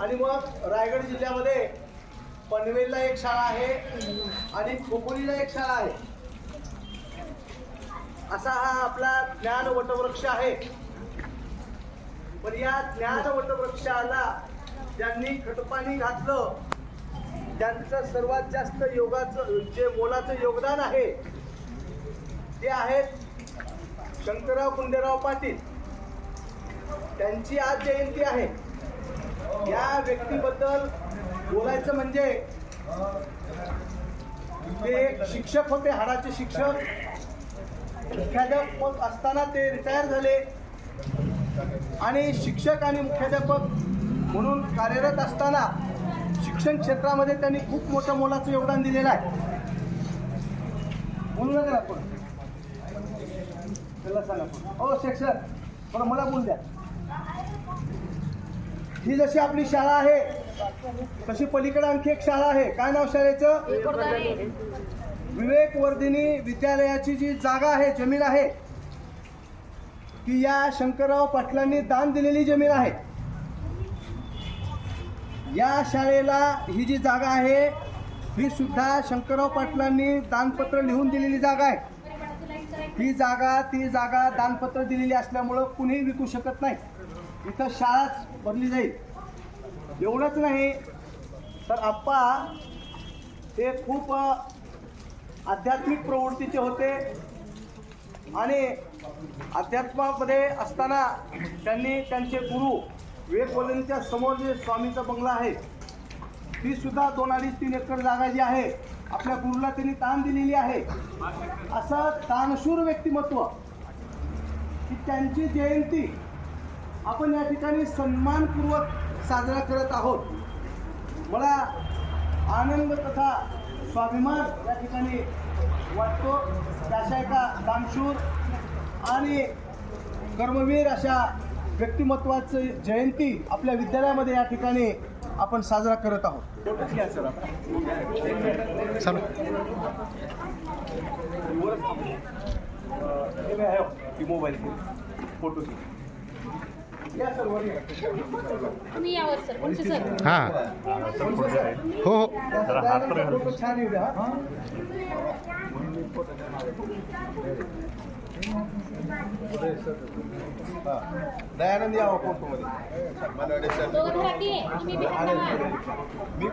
आणि मग रायगड जिल्ह्यामध्ये पनवेलला एक शाळा आहे आणि खोपोलीला एक शाळा आहे. असा हा आपला ज्ञान वटवृक्ष आहे. पण या ज्ञान वटवृक्षाला ज्यांनी खटपाणी घातलं त्यांचं सर्वात जास्त योगाचं जे मोलाचं योगदान आहे ते आहेत शंकरराव कुंडेराव पाटील. त्यांची आज जयंती आहे. या व्यक्तीबद्दल बोलायचं म्हणजे ते शिक्षक होते हाडाचे शिक्षक. मुख्याध्यापक असताना ते रिटायर झाले. आणि शिक्षक आणि मुख्याध्यापक म्हणून कार्यरत असताना शिक्षण क्षेत्रामध्ये त्यांनी खूप मोठं मोलाचं योगदान दिलेलं आहे. बोलू नका आपण. त्याला सांगा हो शिक्षक पण मला बोल द्या. ही जशी आपली शाळा आहे तशी पलीकडे आणखी एक शाळा आहे. काय नाव शाळेचं? विवेक वर्धिनी विद्यालयाची जी जागा आहे जमीन आहे ती या शंकरराव पाटलांनी दान दिलेली जमीन आहे. या शाळेला ही जी जागा आहे ही सुद्धा शंकरराव पाटलांनी दानपत्र लिहून दिलेली जागा आहे. ही जागा ती जागा दानपत्र दिलेली असल्यामुळं कुणीही विकू शकत नाही. इथं शाळाच बनली जाईल. एवढंच नाही तर आप्पा हे खूप आध्यात्मिक प्रवृत्तीचे होते. आणि अध्यात्मामध्ये असताना त्यांनी त्यांचे गुरु विवेकवल्लींच्या समोर जे स्वामीचा बंगला आहे ती सुद्धा दोन अडीच तीन एकर जागा जी आहे आपल्या गुरुला त्यांनी ताण दिलेली आहे. असं तानशूर व्यक्तिमत्व की त्यांची जयंती आपण या ठिकाणी सन्मानपूर्वक साजरा करत आहोत. मला आनंद तथा स्वाभिमान या ठिकाणी वाटतो. की अशा एका दानशूर आणि कर्मवीर अशा व्यक्तिमत्वाचं जयंती आपल्या विद्यालयामध्ये या ठिकाणी आपण साजरा करत आहोत. हे मोबाईल फोटो. तुम्ही यावर सर कोणते सर हां. हो हो. दयानंद हा. हा. दोघं घरात ये तुम्ही बी खांदा मार. मी